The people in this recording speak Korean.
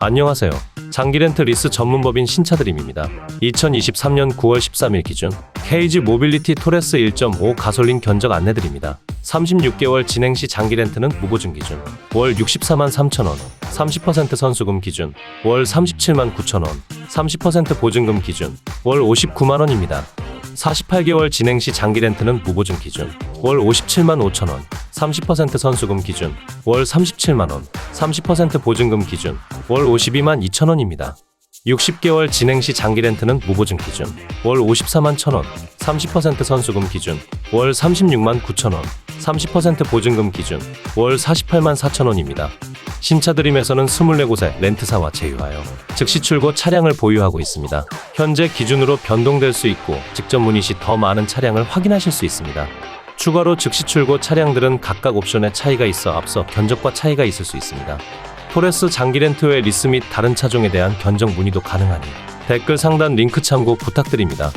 안녕하세요. 장기 렌트 리스 전문법인 신차드림입니다. 2023년 9월 13일 기준 케이지 모빌리티 토레스 1.5 가솔린 견적 안내드립니다. 36개월 진행 시 장기 렌트는 무보증 기준 월 64만 3천 원 30% 선수금 기준 월 37만 9천 원 30% 보증금 기준 월 59만 원입니다. 48개월 진행 시 장기 렌트는 무보증 기준 월 57만 5천 원, 30% 선수금 기준 월 37만 원, 30% 보증금 기준 월 52만 2천 원입니다. 60개월 진행 시 장기 렌트는 무보증 기준 월 54만 1천 원, 30% 선수금 기준 월 36만 9천 원, 30% 보증금 기준 월 48만 4천 원입니다. 신차 드림에서는 24곳의 렌트사와 제휴하여 즉시 출고 차량을 보유하고 있습니다. 현재 기준으로 변동될 수 있고 직접 문의 시 더 많은 차량을 확인하실 수 있습니다. 추가로 즉시 출고 차량들은 각각 옵션에 차이가 있어 앞서 견적과 차이가 있을 수 있습니다. 토레스 장기 렌트 외 리스 및 다른 차종에 대한 견적 문의도 가능하니 댓글 상단 링크 참고 부탁드립니다.